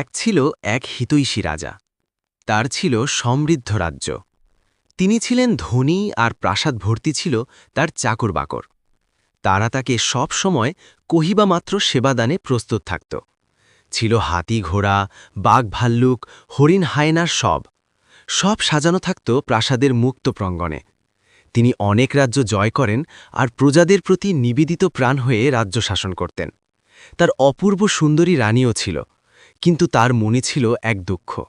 এক ছিল এক হিতৈষী রাজা। তার ছিল সমৃদ্ধ রাজ্য। তিনি ছিলেন ধনী আর প্রাসাদ ভর্তি ছিল তার চাকর বাকর তারা তাকে সব সময় কহিবামাত্র সেবাদানে প্রস্তুত থাকত। ছিল হাতি ঘোড়া, বাঘ ভাল্লুক, হরিণ হায়নার সব। সব সাজানো থাকত প্রাসাদের মুক্ত প্রাঙ্গণে। তিনি অনেক রাজ্য জয় করেন আর প্রজাদের প্রতি নিবেদিত প্রাণ হয়ে রাজ্য শাসন করতেন। তার অপূর্ব সুন্দরী রানীও ছিল। কিন্তু তার মনে ছিল এক দুঃখ।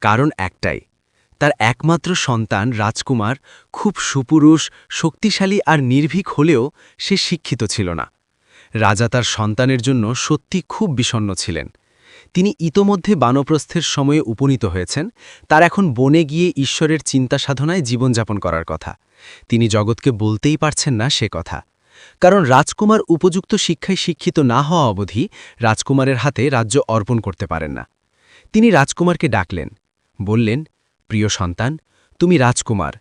কারণ একটাই, তার একমাত্র সন্তান রাজকুমার খুব সুপুরুষ, শক্তিশালী আর নির্ভীক হলেও সে শিক্ষিত ছিল না। রাজা তার সন্তানের জন্য সত্যি খুব বিষণ্ণ ছিলেন। তিনি ইতোমধ্যে বানপ্রস্থের সময়ে উপনীত হয়েছেন, তার এখন বনে গিয়ে ঈশ্বরের চিন্তা সাধনায় জীবনযাপন করার কথা। তিনি জগৎকে বলতেই পারছেন না সে কথা। কারণ রাজকুমার উপযুক্ত শিক্ষায় শিক্ষিত না হওয়া অবধি রাজকুমারের হাতে রাজ্য অর্পণ করতে পারেন না। তিনি রাজকুমারকে ডাকলেন, বললেন, প্রিয় সন্তান, তুমি রাজকুমার,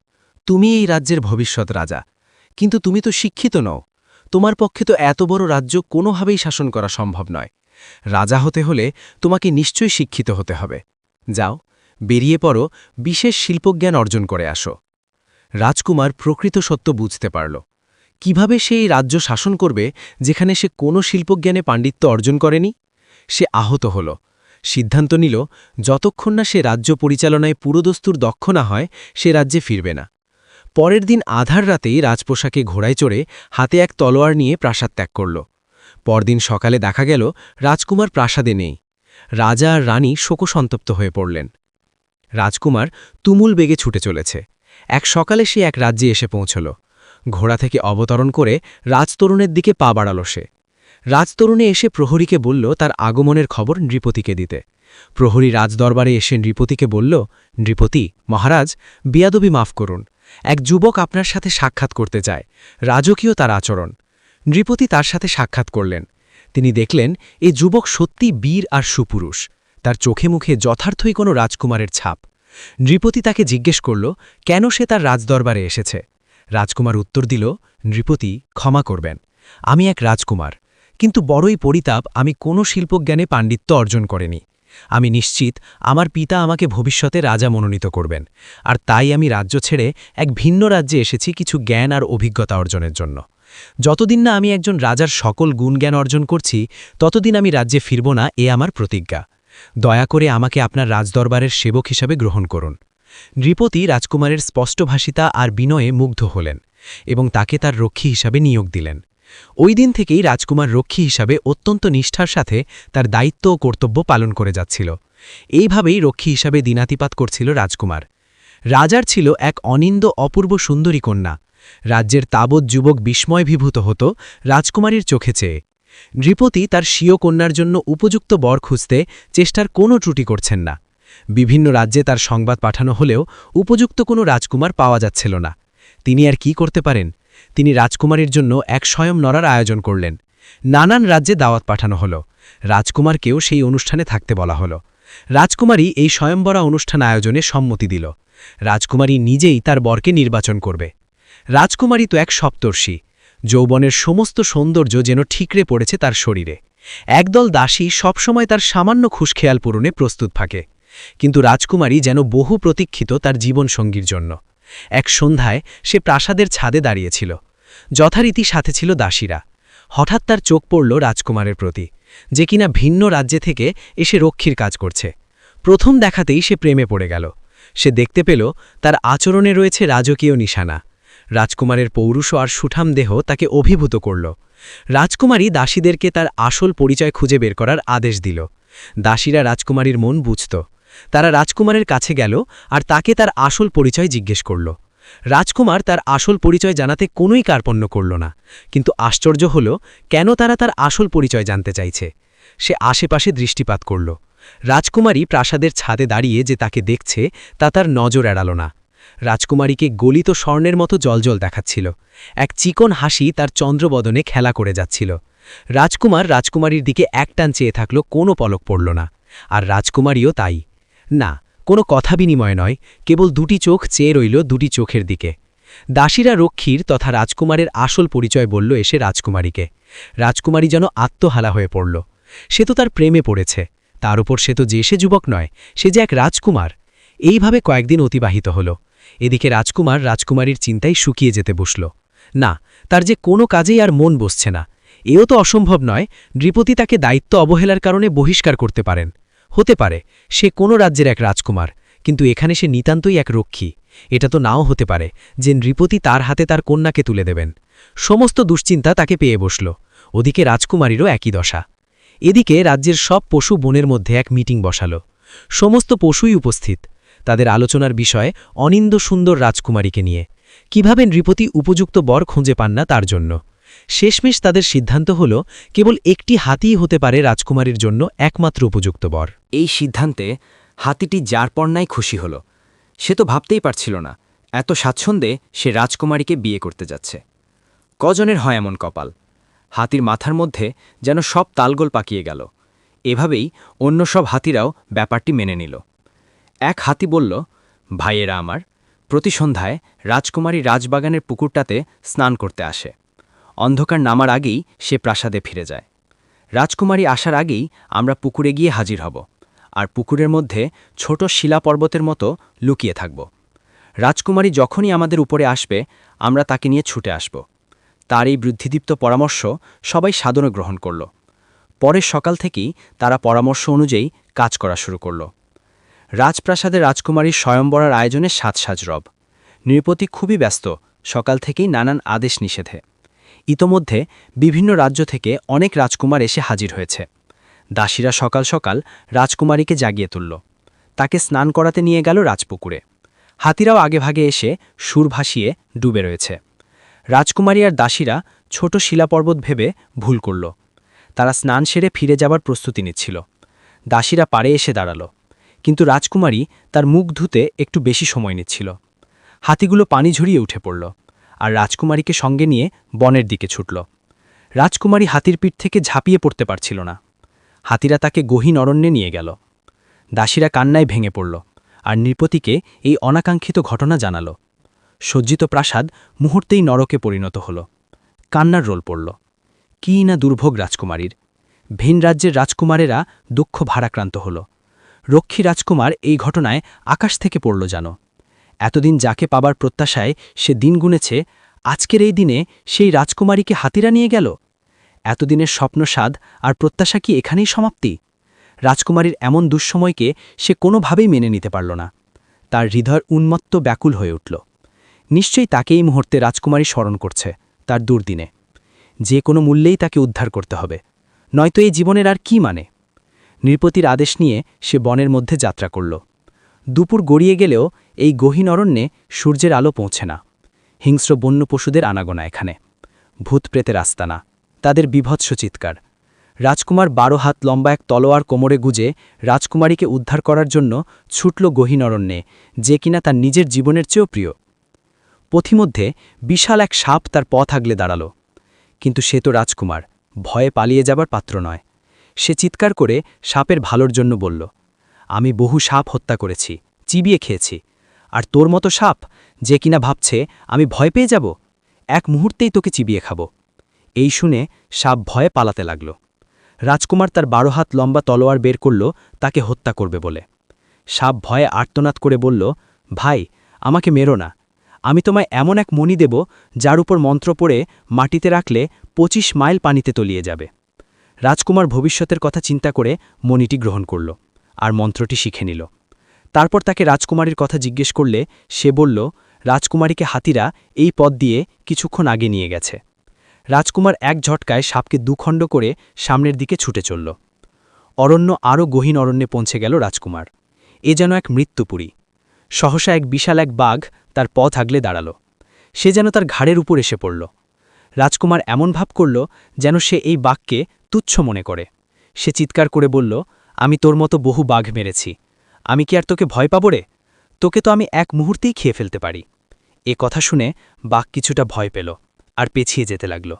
তুমি এই রাজ্যের ভবিষ্যৎ রাজা, কিন্তু তুমি তো শিক্ষিত নও। তোমার পক্ষে তো এত বড় রাজ্য কোনোভাবেই শাসন করা সম্ভব নয়। রাজা হতে হলে তোমাকে নিশ্চয়ই শিক্ষিত হতে হবে। যাও, বেরিয়ে পড়ো, বিশেষ শিল্পজ্ঞান অর্জন করে আসো। রাজকুমার প্রকৃত সত্য বুঝতে পারল। কীভাবে সে এই রাজ্য শাসন করবে যেখানে সে কোনো শিল্পজ্ঞানে পাণ্ডিত্য অর্জন করেনি? সে আহত হল। সিদ্ধান্ত নিল, যতক্ষণ না সে রাজ্য পরিচালনায় পুরোদস্তুর দক্ষ না হয়, সে রাজ্যে ফিরবে না। পরের দিন আধার রাতেই রাজপোশাকে ঘোড়ায় চড়ে হাতে এক তলোয়ার নিয়ে প্রাসাদ ত্যাগ করল। পরদিন সকালে দেখা গেল, রাজকুমার প্রাসাদে নেই। রাজা আর রানী শোকসন্তপ্ত হয়ে পড়লেন। রাজকুমার তুমুল বেগে ছুটে চলেছে। এক সকালে সে এক রাজ্যে এসে পৌঁছল। ঘোড়া থেকে অবতরণ করে রাজতরুণের দিকে পা বাড়াল সে। রাজতরুণে এসে প্রহরীকে বলল, তার আগমনের খবর নৃপতিকে দিতে। প্রহরী রাজদরবারে এসে নৃপতিকে বলল, নৃপতি, মহারাজ, বিয়াদবি মাফ করুন। এক যুবক আপনার সাথে সাক্ষাৎ করতে চায়। রাজকীয় তার আচরণ। নৃপতি তার সাথে সাক্ষাৎ করলেন। তিনি দেখলেন, এ যুবক সত্যি বীর আর সুপুরুষ। তার চোখে মুখে যথার্থই কোনো রাজকুমারের ছাপ। নৃপতি তাকে জিজ্ঞেস করল, কেন সে তার রাজদরবারে এসেছে? রাজকুমার উত্তর দিল, নৃপতি, ক্ষমা করবেন। আমি এক রাজকুমার। কিন্তু বড়ই পরিতাপ, আমি কোনো শিল্পজ্ঞানে পাণ্ডিত্য অর্জন করেনি। আমি নিশ্চিত, আমার পিতা আমাকে ভবিষ্যতে রাজা মনোনীত করবেন। আর তাই আমি রাজ্য ছেড়ে এক ভিন্ন রাজ্যে এসেছি কিছু জ্ঞান আর অভিজ্ঞতা অর্জনের জন্য। যতদিন না আমি একজন রাজার সকল গুণজ্ঞান অর্জন করছি, ততদিন আমি রাজ্যে ফিরব না, এ আমার প্রতিজ্ঞা। দয়া করে আমাকে আপনার রাজদরবারের সেবক হিসাবে গ্রহণ করুন। নৃপতি রাজকুমারের স্পষ্টভাষিতা আর বিনয়ে মুগ্ধ হলেন এবং তাকে তার রক্ষী হিসাবে নিয়োগ দিলেন। ওই দিন থেকেই রাজকুমার রক্ষী হিসাবে অত্যন্ত নিষ্ঠার সাথে তার দায়িত্ব ও কর্তব্য পালন করে যাচ্ছিল। এইভাবেই রক্ষী হিসাবে দিনাতিপাত করছিল রাজকুমার। রাজার ছিল এক অনিন্দ অপূর্ব সুন্দরী কন্যা। রাজ্যের তাবৎ যুবক বিস্ময়ভিভূত হতো রাজকুমারীর চোখে চেয়ে। নৃপতি তার স্বীয় কন্যার জন্য উপযুক্ত বর খুঁজতে চেষ্টার কোনো ত্রুটি করছেন না। বিভিন্ন রাজ্যে তার সংবাদ পাঠানো হলেও উপযুক্ত কোনো রাজকুমার পাওয়া যাচ্ছিল না। তিনি আর কি করতে পারেন? তিনি রাজকুমারীর জন্য এক স্বয়ং নরার আয়োজন করলেন। নানান রাজ্যে দাওয়াত পাঠানো হল। রাজকুমারকেও সেই অনুষ্ঠানে থাকতে বলা হল। রাজকুমারী এই স্বয়ম্বরা অনুষ্ঠান আয়োজনে সম্মতি দিল। রাজকুমারী নিজেই তার বরকে নির্বাচন করবে। রাজকুমারী তো এক সপ্তর্ষী। যৌবনের সমস্ত সৌন্দর্য যেন ঠিকরে পড়েছে তার শরীরে। একদল দাসী সবসময় তার সামান্য খুশখেয়াল পূরণে প্রস্তুত থাকে। কিন্তু রাজকুমারী যেন বহু প্রতীক্ষিত তার জীবনসঙ্গীর জন্য। এক সন্ধ্যায় সে প্রাসাদের ছাদে দাঁড়িয়েছিল। যথারীতি সাথে ছিল দাসীরা। হঠাৎ তার চোখ পড়ল রাজকুমারের প্রতি, যে কিনা ভিন্ন রাজ্যে থেকে এসে রক্ষীর কাজ করছে। প্রথম দেখাতেই সে প্রেমে পড়ে গেল। সে দেখতে পেল তার আচরণে রয়েছে রাজকীয় নিশানা। রাজকুমারের পৌরুষ আর সুঠাম দেহ তাকে অভিভূত করল। রাজকুমারী দাসীদেরকে তার আসল পরিচয় খুঁজে বের করার আদেশ দিল। দাসীরা রাজকুমারীর মন বুঝত। তারা রাজকুমারের কাছে গেল আর তাকে তার আসল পরিচয় জিজ্ঞেস করল। রাজকুমার তার আসল পরিচয় জানাতে কোনোই কার্পণ্য করল না, কিন্তু আশ্চর্য হল কেন তারা তার আসল পরিচয় জানতে চাইছে। সে আশেপাশে দৃষ্টিপাত করল। রাজকুমারী প্রাসাদের ছাদে দাঁড়িয়ে যে তাকে দেখছে তা তার নজর এড়াল না। রাজকুমারীকে গলিত স্বর্ণের মতো জলজল দেখাচ্ছিল। এক চিকন হাসি তার চন্দ্রবদনে খেলা করে যাচ্ছিল। রাজকুমার রাজকুমারীর দিকে একটান চেয়ে থাকল, কোনো পলক পড়ল না। আর রাজকুমারীও তাই। না, কোনো কথা বিনিময় নয়, কেবল দুটি চোখ চেয়ে রইল দুটি চোখের দিকে। দাসীরা রক্ষীর তথা রাজকুমারের আসল পরিচয় বলল এসে রাজকুমারীকে। রাজকুমারী যেন আত্মহালা হয়ে পড়ল। সে তো তার প্রেমে পড়েছে। তার উপর সে তো যে সে যুবক নয়, সে যে এক রাজকুমার। এইভাবে কয়েকদিন অতিবাহিত হল। এদিকে রাজকুমার রাজকুমারীর চিন্তায় শুকিয়ে যেতে বসল। না, তার যে কোনো কাজেই আর মন বসছে না। এও তো অসম্ভব নয়, নৃপতি তাকে দায়িত্ব অবহেলার কারণে বহিষ্কার করতে পারেন। হতে পারে, সে কোনো রাজ্যের এক রাজকুমার, কিন্তু এখানে সে নিতান্তই এক রক্ষী। এটা তো নাও হতে পারে যে নৃপতি তার হাতে তার কন্যাকে তুলে দেবেন। সমস্ত দুশ্চিন্তা তাকে পেয়ে বসল। ওদিকে রাজকুমারীরও একই দশা। এদিকে রাজ্যের সব পশু বনের মধ্যে এক মিটিং বসালো। সমস্ত পশুই উপস্থিত। তাদের আলোচনার বিষয় অনিন্দ সুন্দর রাজকুমারীকে নিয়ে। কীভাবে নৃপতি উপযুক্ত বর খুঁজে পান না তার জন্য? শেষমেশ তাদের সিদ্ধান্ত হল, কেবল একটি হাতিই হতে পারে রাজকুমারীর জন্য একমাত্র উপযুক্ত বর। এই সিদ্ধান্তে হাতিটি যার পর্নায় খুশি হল, সে তো ভাবতেই পারছিল না, এত স্বাচ্ছন্দ্যে সে রাজকুমারীকে বিয়ে করতে যাচ্ছে। কজনের হয় এমন কপাল? হাতির মাথার মধ্যে যেন সব তালগোল পাকিয়ে গেল। এভাবেই অন্য সব হাতিরাও ব্যাপারটি মেনে নিল। এক হাতি বলল, ভাইয়েরা আমার, প্রতি সন্ধ্যায় রাজকুমারী রাজবাগানের পুকুরটাতে স্নান করতে আসে। অন্ধকার নামার আগেই সে প্রাসাদে ফিরে যায়। রাজকুমারী আসার আগেই আমরা পুকুরে গিয়ে হাজির হব আর পুকুরের মধ্যে ছোট শিলা পর্বতের মতো লুকিয়ে থাকব। রাজকুমারী যখনই আমাদের উপরে আসবে, আমরা তাকে নিয়ে ছুটে আসব। তার এই বৃদ্ধিদীপ্ত পরামর্শ সবাই সাদরে গ্রহণ করল। পরের সকাল থেকেই তারা পরামর্শ অনুযায়ী কাজ করা শুরু করল। রাজপ্রাসাদে রাজকুমারীর স্বয়ম্বরার আয়োজনে সাজ সাজ রব। নৃপতি খুবই ব্যস্ত, সকাল থেকেই নানান আদেশ নিষেধে। ইতোমধ্যে বিভিন্ন রাজ্য থেকে অনেক রাজকুমার এসে হাজির হয়েছে। দাসীরা সকাল সকাল রাজকুমারীকে জাগিয়ে তুলল। তাকে স্নান করাতে নিয়ে গেল রাজপুকুরে। হাতিরাও আগেভাগে এসে সুর ভাসিয়ে ডুবে রয়েছে। রাজকুমারী আর দাসীরা ছোট শিলাপর্বত ভেবে ভুল করল। তারা স্নান সেরে ফিরে যাবার প্রস্তুতি নিচ্ছিল। দাসীরা পারে এসে দাঁড়াল। কিন্তু রাজকুমারী তার মুখ ধুতে একটু বেশি সময় নিচ্ছিল। হাতিগুলো পানি ঝরিয়ে উঠে পড়ল। আর রাজকুমারীকে সঙ্গে নিয়ে বনের দিকে ছুটল। রাজকুমারী হাতির পিঠ থেকে ঝাঁপিয়ে পড়তে পারছিল না। হাতিরা তাকে গহীন অরণ্যে নিয়ে গেল। দাসীরা কান্নায় ভেঙে পড়ল আর নৃপতিকে এই অনাকাঙ্ক্ষিত ঘটনা জানাল। সজ্জিত প্রাসাদ মুহূর্তেই নরকে পরিণত হল। কান্নার রোল পড়ল। কী না দুর্ভোগ রাজকুমারীর। ভিন রাজ্যের রাজকুমারেরা দুঃখ ভারাক্রান্ত হল। রক্ষী রাজকুমার এই ঘটনায় আকাশ থেকে পড়ল জানো এতদিন যাকে পাবার প্রত্যাশায় সে দিন গুনেছে, আজকের এই দিনে সেই রাজকুমারীকে হাতিরা নিয়ে গেল? এতদিনের স্বপ্নসাদ আর প্রত্যাশা কি এখানেই সমাপ্তি? রাজকুমারীর এমন দুঃসময়কে সে কোনোভাবেই মেনে নিতে পারল না। তার হৃদয় উন্মত্ত ব্যাকুল হয়ে উঠল। নিশ্চয়ই তাকে এই মুহূর্তে রাজকুমারী স্মরণ করছে, তার দুর্দিনে। যে কোনো মূল্যেই তাকে উদ্ধার করতে হবে। নয়তো এই জীবনের আর কি মানে? নৃপতির আদেশ নিয়ে সে বনের মধ্যে যাত্রা করল। দুপুর গড়িয়ে গেলেও এই গহীন অরণ্যে সূর্যের আলো পৌঁছে না। হিংস্র বন্য পশুদের আনাগোনা এখানে। ভূত প্রেতের আস্তানা, তাদের বিভৎস চিৎকার। রাজকুমার বারো হাত লম্বা এক তলোয়ার কোমরে গুজে রাজকুমারীকে উদ্ধার করার জন্য ছুটল গহীন অরণ্যে, যে কিনা তার নিজের জীবনের চেয়েও প্রিয়। পথিমধ্যে বিশাল এক সাপ তার পথ আগলে দাঁড়াল। কিন্তু সে তো রাজকুমার, ভয়ে পালিয়ে যাবার পাত্র নয়। সে চিৎকার করে সাপের ভালোর জন্য বলল, আমি বহু সাপ হত্যা করেছি, চিবিয়ে খেয়েছি আর তোর মতো সাপ যে কিনা ভাবছে, আমি ভয় পেয়ে যাব? এক মুহূর্তেই তোকে চিবিয়ে খাব। এই শুনে সাপ ভয়ে পালাতে লাগল। রাজকুমার তার বারো হাত লম্বা তলোয়ার বের করল, তাকে হত্যা করবে বলে। সাপ ভয়ে আর্তনাদ করে বলল, ভাই, আমাকে মেরো না। আমি তোমায় এমন এক মণি দেব, যার উপর মন্ত্র পড়ে মাটিতে রাখলে ২৫ মাইল পানিতে তলিয়ে যাবে। রাজকুমার ভবিষ্যতের কথা চিন্তা করে মণিটি গ্রহণ করল, আর মন্ত্রটি শিখে নিল। তারপর তাকে রাজকুমারীর কথা জিজ্ঞেস করলে সে বলল, রাজকুমারীকে হাতিরা এই পথ দিয়ে কিছুক্ষণ আগে নিয়ে গেছে। রাজকুমার এক ঝটকায় সাপকে দুখণ্ড করে সামনের দিকে ছুটে চলল। অরণ্য আরও গহীন অরণ্যে পৌঁছে গেল রাজকুমার। এ যেন এক মৃত্যুপুরী। সহসা এক বিশাল এক বাঘ তার পথ আগলে দাঁড়াল। সে যেন তার ঘাড়ের উপর এসে পড়ল। রাজকুমার এমন ভাব করল যেন সে এই বাঘকে তুচ্ছ মনে করে। সে চিৎকার করে বলল, আমি তোর মতো বহু বাঘ মেরেছি। আমি কি আর তোকে ভয় পাবো রে? তোকে তো আমি এক মুহূর্তেই খেয়ে ফেলতে পারি। এ কথা শুনে বাঘ কিছুটা ভয় পেল আর পেছিয়ে যেতে লাগল।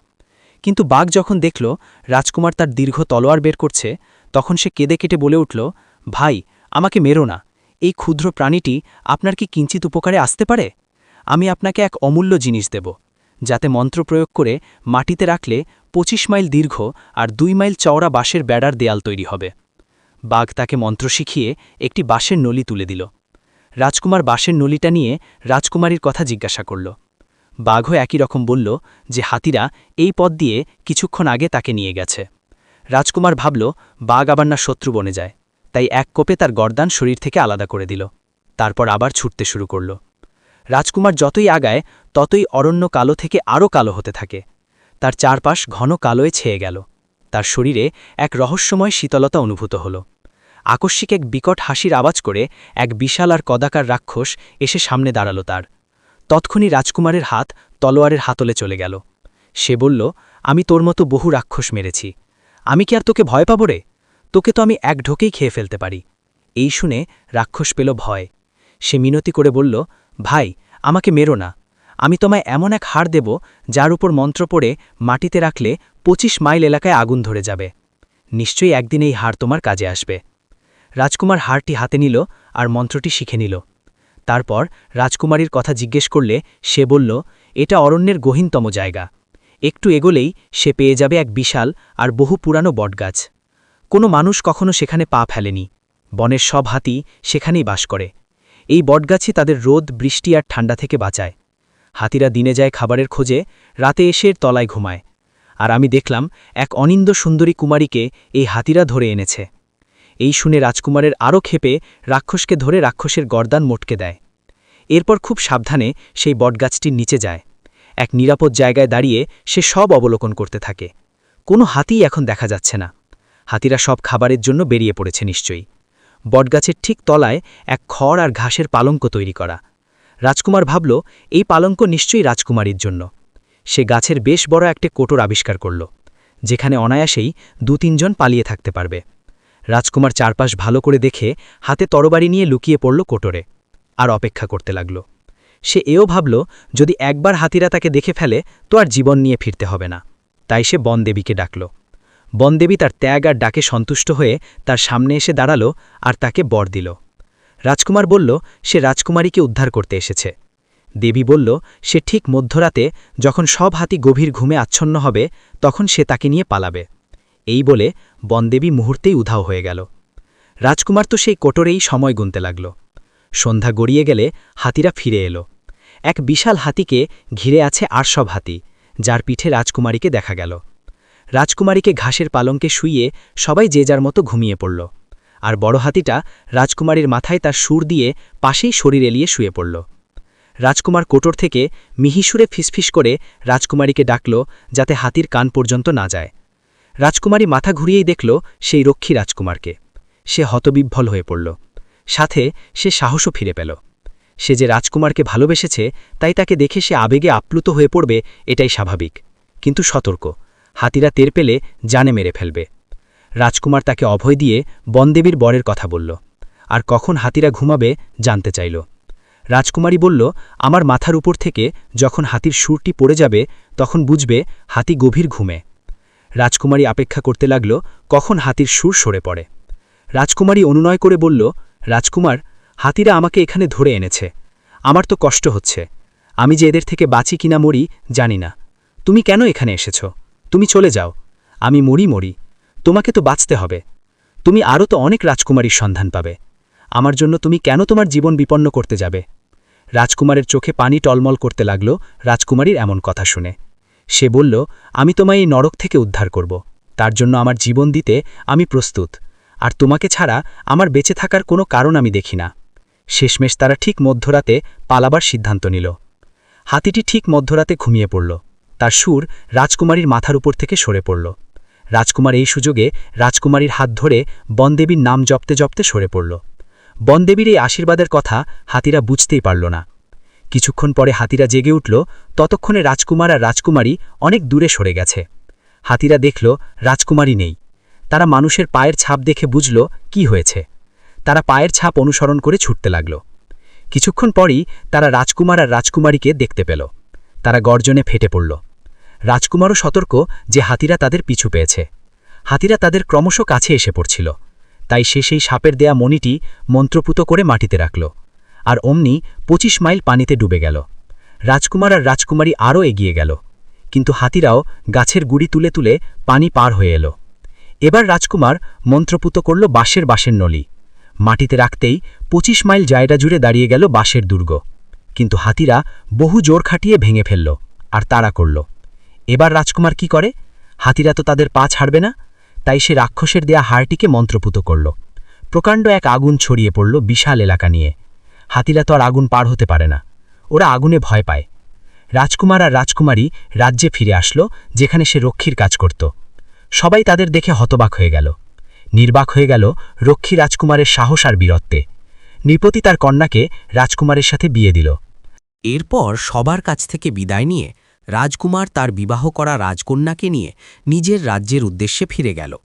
কিন্তু বাঘ যখন দেখল রাজকুমার তার দীর্ঘ তলোয়ার বের করছে, তখন সে কেঁদে কেটে বলে উঠল, ভাই, আমাকে মেরো না। এই ক্ষুদ্র প্রাণীটি আপনার কি কিঞ্চিত উপকারে আসতে পারে? আমি আপনাকে এক অমূল্য জিনিস দেব, যাতে মন্ত্র প্রয়োগ করে মাটিতে রাখলে ২৫ মাইল দীর্ঘ আর দুই মাইল চওড়া বাঁশের বেড়ার দেয়াল তৈরি হবে। বাঘ তাকে মন্ত্র শিখিয়ে একটি বাঁশের নলি তুলে দিল। রাজকুমার বাঁশের নলিটা নিয়ে রাজকুমারীর কথা জিজ্ঞাসা করল। বাঘও একই রকম বলল যে হাতিরা এই পথ দিয়ে কিছুক্ষণ আগে তাকে নিয়ে গেছে। রাজকুমার ভাবল, বাঘ আবার না শত্রু বনে যায়। তাই এক কোপে তার গর্দান শরীর থেকে আলাদা করে দিল। তারপর আবার ছুটতে শুরু করল। রাজকুমার যতই আগায়, ততই অরণ্য কালো থেকে আরও কালো হতে থাকে। তার চারপাশ ঘন কালোয় ছেয়ে গেল। তার শরীরে এক রহস্যময় শীতলতা অনুভূত হল। আকস্মিক এক বিকট হাসির আওয়াজ করে এক বিশাল আর কদাকার রাক্ষস এসে সামনে দাঁড়াল তার। তৎক্ষণি রাজকুমারের হাত তলোয়ারের হাতলে চলে গেল। সে বলল, আমি তোর মতো বহু রাক্ষস মেরেছি। আমি কি আর তোকে ভয় পাব রে? তোকে তো আমি এক ঢোকেই খেয়ে ফেলতে পারি। এই শুনে রাক্ষস পেল ভয়। সে মিনতি করে বলল, ভাই, আমাকে মেরো না। আমি তোমায় এমন এক হাড় দেব যার উপর মন্ত্র পড়ে মাটিতে রাখলে ২৫ মাইল এলাকায় আগুন ধরে যাবে। নিশ্চয়ই একদিন এই হাড় তোমার কাজে আসবে। রাজকুমার হাড়টি হাতে নিল আর মন্ত্রটি শিখে নিল। তারপর রাজকুমারীর কথা জিজ্ঞেস করলে সে বলল, এটা অরণ্যের গহীনতম জায়গা। একটু এগোলেই সে পেয়ে যাবে এক বিশাল আর বহু পুরানো বটগাছ। কোনো মানুষ কখনো সেখানে পা ফেলেনি। বনের সব হাতি সেখানেই বাস করে। এই বটগাছই তাদের রোদ, বৃষ্টি আর ঠান্ডা থেকে বাঁচায়। হাতিরা দিনে যায় খাবারের খোঁজে, রাতে এসে তলায় ঘুমায়। আর আমি দেখলাম এক অনিন্দ সুন্দরী কুমারীকে এই হাতিরা ধরে এনেছে। এই শুনে রাজকুমারের আরও ক্ষেপে রাক্ষসকে ধরে রাক্ষসের গর্দান মোটকে দেয়। এরপর খুব সাবধানে সেই বটগাছটির নিচে যায়। এক নিরাপদ জায়গায় দাঁড়িয়ে সে সব অবলোকন করতে থাকে। কোনো হাতিই এখন দেখা যাচ্ছে না। হাতিরা সব খাবারের জন্য বেরিয়ে পড়েছে নিশ্চয়ই। বটগাছের ঠিক তলায় এক খড় আর ঘাসের পালঙ্ক তৈরি করা। রাজকুমার ভাবল, এই পালঙ্ক নিশ্চয়ই রাজকুমারীর জন্য। সে গাছের বেশ বড় একটা কোটর আবিষ্কার করল, যেখানে অনায়াসেই দু তিনজন পালিয়ে থাকতে পারবে। রাজকুমার চারপাশ ভালো করে দেখে হাতে তরবারি নিয়ে লুকিয়ে পড়ল কোটরে, আর অপেক্ষা করতে লাগল। সে এও ভাবল, যদি একবার হাতিরা তাকে দেখে ফেলে, তো আর জীবন নিয়ে ফিরতে হবে না। তাই সে বনদেবীকে ডাকল। বনদেবী তার ত্যাগ আর ডাকে সন্তুষ্ট হয়ে তার সামনে এসে দাঁড়াল আর তাকে বর দিল। রাজকুমার বলল, সে রাজকুমারীকে উদ্ধার করতে এসেছে। দেবী বলল, সে ঠিক মধ্যরাতে যখন সব হাতি গভীর ঘুমে আচ্ছন্ন হবে, তখন সে তাকে নিয়ে পালাবে। এই বলে বনদেবী মুহূর্তেই উধাও হয়ে গেল। রাজকুমার তো সেই কোটরেই সময় গুনতে লাগল। সন্ধ্যা গড়িয়ে গেলে হাতিরা ফিরে এলো। এক বিশাল হাতিকে ঘিরে আছে আর সব হাতি, যার পিঠে রাজকুমারীকে দেখা গেল। রাজকুমারীকে ঘাসের পালঙ্কে শুইয়ে সবাই যে যার মতো ঘুমিয়ে পড়ল। আর বড় হাতিটা রাজকুমারীর মাথায় তার সুর দিয়ে পাশেই শরীর এলিয়ে শুয়ে পড়ল। রাজকুমার কোটর থেকে মিহিসুরে ফিসফিস করে রাজকুমারীকে ডাকল যাতে হাতির কান পর্যন্ত না যায়। রাজকুমারী মাথা ঘুরিয়েই দেখল সেই রক্ষী রাজকুমারকে। সে হতবিভ্বল হয়ে পড়ল। সাথে সে সাহসও ফিরে পেল। সে যে রাজকুমারকে ভালোবেসেছে, তাই তাকে দেখে সে আবেগে আপ্লুত হয়ে পড়বে এটাই স্বাভাবিক। কিন্তু সতর্ক, হাতিরা তের পেলে জানে মেরে ফেলবে। রাজকুমার তাকে অভয় দিয়ে বনদেবীর বরের কথা বলল। আর কখন হাতিরা ঘুমাবে জানতে চাইল। রাজকুমারী বলল, আমার মাথার উপর থেকে যখন হাতির সুরটি পড়ে যাবে, তখন বুঝবে হাতি গভীর ঘুমে। রাজকুমারী অপেক্ষা করতে লাগল, কখন হাতির সুর সরে পড়ে। রাজকুমারী অনুনয় করে বলল, রাজকুমার, হাতিরা আমাকে এখানে ধরে এনেছে। আমার তো কষ্ট হচ্ছে। আমি যে এদের থেকে বাঁচি কিনা মরি জানি না। তুমি কেন এখানে এসেছ? তুমি চলে যাও। আমি মরি মরি। তোমাকে তো বাঁচতে হবে। তুমি আরও তো অনেক রাজকুমারীর সন্ধান পাবে। আমার জন্য তুমি কেন তোমার জীবন বিপন্ন করতে যাবে? রাজকুমারের চোখে পানি টলমল করতে লাগল। রাজকুমারীর এমন কথা শুনে। সে বলল, আমি তোমায় এই নরক থেকে উদ্ধার করব। তার জন্য আমার জীবন দিতে আমি প্রস্তুত। আর তোমাকে ছাড়া আমার বেঁচে থাকার কোনো কারণ আমি দেখি না। শেষমেশ তারা ঠিক মধ্যরাতে পালাবার সিদ্ধান্ত নিল। হাতিটি ঠিক মধ্যরাতে ঘুমিয়ে পড়ল। তার সুর রাজকুমারীর মাথার উপর থেকে সরে পড়ল। রাজকুমার এই সুযোগে রাজকুমারীর হাত ধরে বনদেবীর নাম জপতে জপতে সরে পড়ল। বনদেবীর এই আশীর্বাদের কথা হাতিরা বুঝতেই পারল না। কিছুক্ষণ পরে হাতিরা জেগে উঠল। ততক্ষণে রাজকুমার আর রাজকুমারী অনেক দূরে সরে গেছে। হাতিরা দেখল, রাজকুমারী নেই। তারা মানুষের পায়ের ছাপ দেখে বুঝল, কি হয়েছে। তারা পায়ের ছাপ অনুসরণ করে ছুটতে লাগল। কিছুক্ষণ পরই তারা রাজকুমার আর রাজকুমারীকে দেখতে পেল। তারা গর্জনে ফেটে পড়ল। রাজকুমারও সতর্ক যে হাতিরা তাদের পিছু পেয়েছে। হাতিরা তাদের ক্রমশ কাছে এসে পড়ছিল। তাই সে সেই সাপের দেয়া মণিটি মন্ত্রপুত করে মাটিতে রাখল। আর অমনি ২৫ মাইল পানিতে ডুবে গেল। রাজকুমার আর রাজকুমারী আরও এগিয়ে গেল। কিন্তু হাতিরাও গাছের গুড়ি তুলে তুলে পানি পার হয়ে এলো। এবার রাজকুমার মন্ত্রপুত করল বাঁশের বাঁশের নলি। মাটিতে রাখতেই পঁচিশ মাইল জায়গা জুড়ে দাঁড়িয়ে গেল বাঁশের দুর্গ। কিন্তু হাতিরা বহু জোর খাটিয়ে ভেঙে ফেলল আর তাড়া করল। এবার রাজকুমার কি করে? হাতিরা তো তাদের পা ছাড়বে না। তাই সে রাক্ষসের দেয়া হাড়টিকে মন্ত্রপুত করল। প্রকাণ্ড এক আগুন ছড়িয়ে পড়ল বিশাল এলাকা নিয়ে। হাতিরা তো আর আগুন পার হতে পারে না। ওরা আগুনে ভয় পায়। রাজকুমার আর রাজকুমারী রাজ্যে ফিরে আসলো, যেখানে সে রক্ষীর কাজ করত। সবাই তাদের দেখে হতবাক হয়ে গেল। নির্বাক হয়ে গেল রক্ষী রাজকুমারের সাহস আর বীরত্বে। নৃপতি তার কন্যাকে রাজকুমারের সাথে বিয়ে দিল। এরপর সবার কাছ থেকে বিদায় নিয়ে রাজকুমার তার বিবাহ করা রাজকন্যাকে নিয়ে নিজের রাজ্যের উদ্দেশ্যে ফিরে গেল।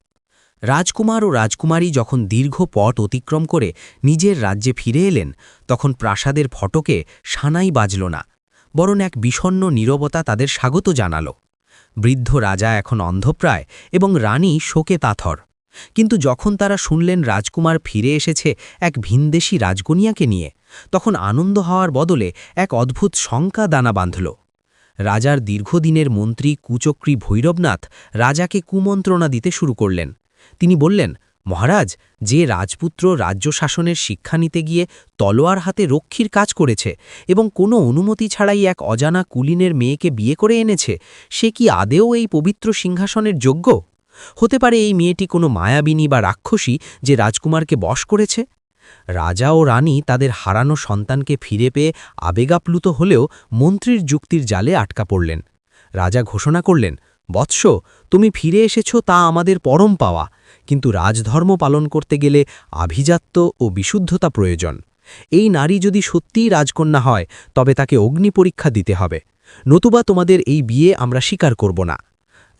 রাজকুমার ও রাজকুমারী যখন দীর্ঘ পথ অতিক্রম করে নিজের রাজ্যে ফিরে এলেন, তখন প্রাসাদের ফটকে সানাই বাজল না, বরং এক বিষণ্ন নীরবতা তাদের স্বাগত জানাল। বৃদ্ধ রাজা এখন অন্ধপ্রায় এবং রানী শোকে তাথর। কিন্তু যখন তারা শুনলেন রাজকুমার ফিরে এসেছে এক ভিনদেশী রাজকনিয়াকে নিয়ে, তখন আনন্দ হওয়ার বদলে এক অদ্ভুত শঙ্কা দানা বাঁধল। রাজার দীর্ঘদিনের মন্ত্রী কুচক্রী ভৈরবনাথ রাজাকে কুমন্ত্রণা দিতে শুরু করলেন। তিনি বললেন, মহারাজ, যে রাজপুত্র রাজ্য শাসনের শিক্ষা নিতে গিয়ে তলোয়ার হাতে রক্ষীর কাজ করেছে এবং কোনো অনুমতি ছাড়াই এক অজানা কুলিনের মেয়েকে বিয়ে করে এনেছে, সে কি আদেও এই পবিত্র সিংহাসনের যোগ্য? হতে পারে এই মেয়েটি কোনো মায়াবিনী বা রাক্ষসী যে রাজকুমারকে বশ করেছে? রাজা ও রানী তাদের হারানো সন্তানকে ফিরে পেয়ে আবেগাপ্লুত হলেও মন্ত্রীর যুক্তির জালে আটকা পড়লেন। রাজা ঘোষণা করলেন বৎস, তুমি ফিরে এসেছ তা আমাদের পরম পাওয়া, কিন্তু রাজধর্ম পালন করতে গেলে আভিজাত্য ও বিশুদ্ধতা প্রয়োজন। এই নারী যদি সত্যিই রাজকন্যা হয়, তবে তাকে অগ্নি পরীক্ষা দিতে হবে। নতুবা তোমাদের এই বিয়ে আমরা স্বীকার করব না।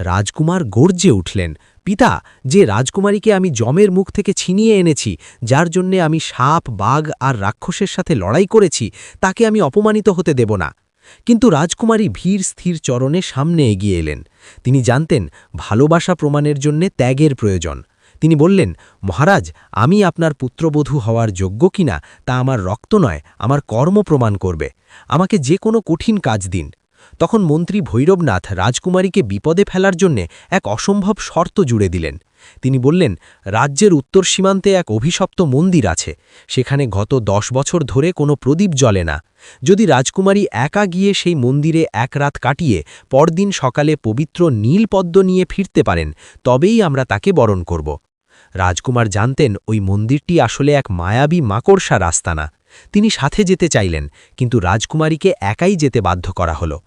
রাজকুমার গর্জে উঠলেন, পিতা, যে রাজকুমারীকে আমি জমের মুখ থেকে ছিনিয়ে এনেছি, যার জন্যে আমি সাপ, বাঘ আর রাক্ষসের সাথে লড়াই করেছি, তাকে আমি অপমানিত হতে দেব না। কিন্তু রাজকুমারী ভীর স্থির চরণে সামনে এগিয়ে এলেন। তিনি জানতেন ভালোবাসা প্রমাণের জন্যে ত্যাগের প্রয়োজন। তিনি বললেন, মহারাজ, আমি আপনার পুত্রবধূ হওয়ার যোগ্য কিনা তা আমার রক্ত নয়, আমার কর্ম প্রমাণ করবে। আমাকে যে কোনো কঠিন কাজ দিন। তখন মন্ত্রী ভৈরবনাথ রাজকুমারীকে বিপদে ফেলার জন্যে এক অসম্ভব শর্ত জুড়ে দিলেন। তিনি বললেন, রাজ্যের উত্তর সীমান্তে এক অভিশপ্ত মন্দির আছে। সেখানে গত দশ বছর ধরে কোনো প্রদীপ জ্বলে না। যদি রাজকুমারী একা গিয়ে সেই মন্দিরে এক রাত কাটিয়ে পরদিন সকালে পবিত্র নীলপদ্ম নিয়ে ফিরতে পারেন, তবেই আমরা তাকে বরণ করব। রাজকুমার জানতেন, ওই মন্দিরটি আসলে এক মায়াবী মাকড়সা রাস্তা না তিনি সাথে যেতে চাইলেন, কিন্তু রাজকুমারীকে একাই যেতে বাধ্য করা হলো।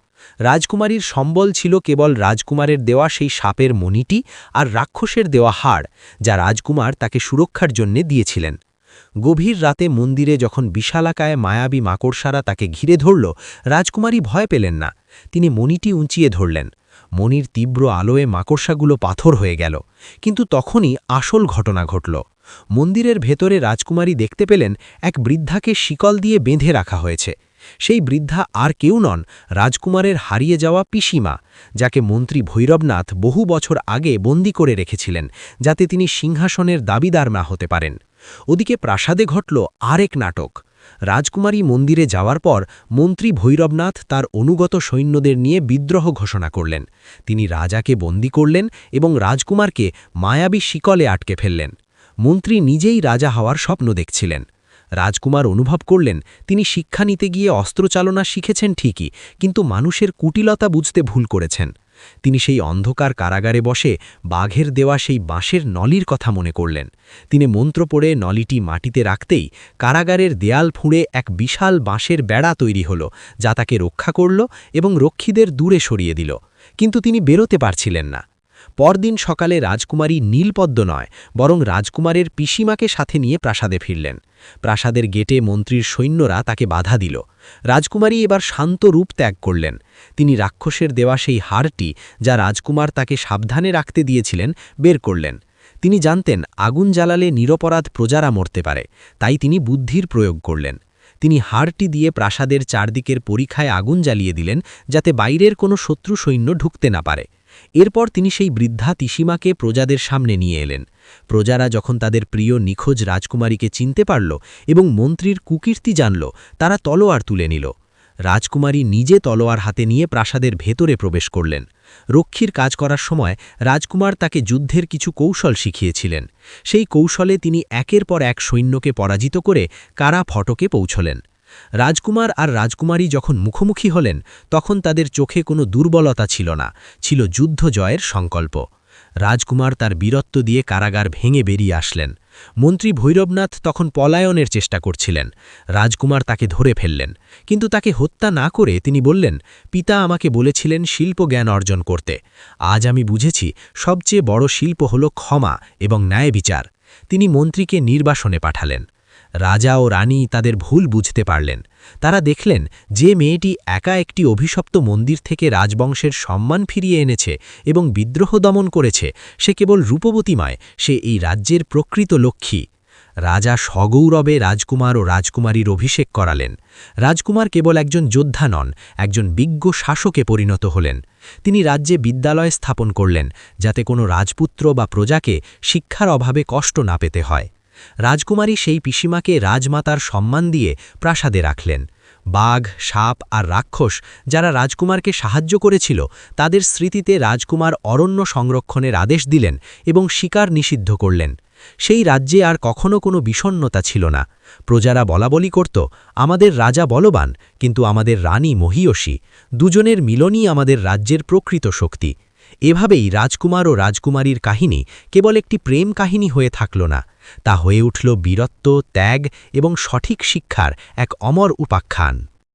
রাজকুমারীর সম্বল ছিল কেবল রাজকুমারের দেওয়া সেই সাপের মণিটি আর রাক্ষসের দেওয়া হাড়, যা রাজকুমার তাকে সুরক্ষার জন্যে দিয়েছিলেন। গভীর রাতে মন্দিরে যখন বিশালাকায় মায়াবী মাকড়সারা তাকে ঘিরে ধরল, রাজকুমারী ভয় পেলেন না। তিনি মণিটি উঁচিয়ে ধরলেন। মণির তীব্র আলোয় মাকড়সাগুলো পাথর হয়ে গেল। কিন্তু তখনই আসল ঘটনা ঘটল। মন্দিরের ভেতরে রাজকুমারী দেখতে পেলেন এক বৃদ্ধাকে শিকল দিয়ে বেঁধে রাখা হয়েছে। সেই বৃদ্ধা আর কেউ নন রাজকুমারের হারিয়ে যাওয়া পিসিমা, যাকে মন্ত্রী ভৈরবনাথ বহু বছর আগে বন্দি করে রেখেছিলেন, যাতে তিনি সিংহাসনের দাবিদার না হতে পারেন। ওদিকে প্রাসাদে ঘটল আরেক নাটক। রাজকুমারী মন্দিরে যাওয়ার পর মন্ত্রী ভৈরবনাথ তার অনুগত সৈন্যদের নিয়ে বিদ্রোহ ঘোষণা করলেন। তিনি রাজাকে বন্দি করলেন এবং রাজকুমারকে মায়াবী শিকলে আটকে ফেললেন। মন্ত্রী নিজেই রাজা হওয়ার স্বপ্ন দেখছিলেন। রাজকুমার অনুভব করলেন, তিনি শিক্ষা নিতে গিয়ে অস্ত্রচালনা শিখেছেন ঠিকই, কিন্তু মানুষের কুটিলতা বুঝতে ভুল করেছেন। তিনি সেই অন্ধকার কারাগারে বসে বাঘের দেওয়া সেই বাঁশের নলির কথা মনে করলেন। তিনি মন্ত্র পড়ে নলিটি মাটিতে রাখতেই কারাগারের দেয়াল ফুঁড়ে এক বিশাল বাঁশের বেড়া তৈরি হল, যা তাকে রক্ষা করল এবং রক্ষীদের দূরে সরিয়ে দিল। কিন্তু তিনি বেরোতে পারছিলেন না। পরদিন সকালে রাজকুমারী নীলপদ্ম নয়, বরং রাজকুমারের পিসিমাকে সাথে নিয়ে প্রাসাদে ফিরলেন। প্রাসাদের গেটে মন্ত্রীর সৈন্যরা তাকে বাধা দিল। রাজকুমারী এবার শান্ত রূপ ত্যাগ করলেন। তিনি রাক্ষসের দেওয়া সেই হারটি, যা রাজকুমার তাকে সাবধানে রাখতে দিয়েছিলেন, বের করলেন। তিনি জানতেন আগুন জ্বালালে নিরপরাধ প্রজারা মরতে পারে, তাই তিনি বুদ্ধির প্রয়োগ করলেন। তিনি হাড়টি দিয়ে প্রাসাদের চারদিকের পরীক্ষায় আগুন জ্বালিয়ে দিলেন, যাতে বাইরের কোনো শত্রু সৈন্য ঢুকতে না পারে। এরপর তিনি সেই বৃদ্ধা তিসিমাকে প্রজাদের সামনে নিয়ে এলেন। প্রজারা যখন তাদের প্রিয় নিখোঁজ রাজকুমারীকে চিনতে পারল এবং মন্ত্রীর কুকীর্তি জানল, তারা তলোয়ার তুলে নিল। রাজকুমারী নিজে তলোয়ার হাতে নিয়ে প্রাসাদের ভেতরে প্রবেশ করলেন। রক্ষীর কাজ করার সময় রাজকুমার তাকে যুদ্ধের কিছু কৌশল শিখিয়েছিলেন। সেই কৌশলে তিনি একের পর এক সৈন্যকে পরাজিত করে কারা ফটকে পৌঁছলেন। রাজকুমার আর রাজকুমারী যখন মুখোমুখি হলেন, তখন তাদের চোখে কোনো দুর্বলতা ছিল না, ছিল যুদ্ধ জয়ের সংকল্প। রাজকুমার তার বীরত্ব দিয়ে কারাগার ভেঙে বেরিয়ে আসলেন। মন্ত্রী ভৈরবনাথ তখন পলায়নের চেষ্টা করছিলেন। রাজকুমার তাকে ধরে ফেললেন। কিন্তু তাকে হত্যা না করে তিনি বললেন, পিতা আমাকে বলেছিলেন শিল্প জ্ঞান অর্জন করতে। আজ আমি বুঝেছি, সবচেয়ে বড় শিল্প হল ক্ষমা এবং ন্যায় বিচার তিনি মন্ত্রীকে নির্বাসনে পাঠালেন। রাজা ও রানী তাদের ভুল বুঝতে পারলেন। তারা দেখলেন যে মেয়েটি একা একটি অভিশপ্ত মন্দির থেকে রাজবংশের সম্মান ফিরিয়ে এনেছে এবং বিদ্রোহ দমন করেছে। সে কেবল রূপবতীময় সে এই রাজ্যের প্রকৃত লক্ষ্মী। রাজা সগৌরবে রাজকুমার ও রাজকুমারীর অভিষেক করালেন। রাজকুমার কেবল একজন যোদ্ধা নন, একজন বিজ্ঞ শাসকে পরিণত হলেন। তিনি রাজ্যে বিদ্যালয় স্থাপন করলেন, যাতে কোনো রাজপুত্র বা প্রজাকে শিক্ষার অভাবে কষ্ট না পেতে হয়। রাজকুমারী সেই পিসিমাকে রাজমাতার সম্মান দিয়ে প্রাসাদে রাখলেন। বাঘ, সাপ আর রাক্ষস যারা রাজকুমারকে সাহায্য করেছিল, তাদের স্মৃতিতে রাজকুমার অরণ্য সংরক্ষণের আদেশ দিলেন এবং শিকার নিষিদ্ধ করলেন। সেই রাজ্যে আর কখনো কোনো বিষণ্নতা ছিল না। প্রজারা বলাবলি করত, আমাদের রাজা বলবান, কিন্তু আমাদের রানী মহিয়সী। দুজনের মিলনই আমাদের রাজ্যের প্রকৃত শক্তি। এভাবেই রাজকুমার ও রাজকুমারীর কাহিনী কেবল একটি প্রেম কাহিনী হয়ে থাকল না, তা হয়ে উঠল বীরত্ব, ত্যাগ এবং সঠিক শিক্ষার এক অমর উপাখ্যান।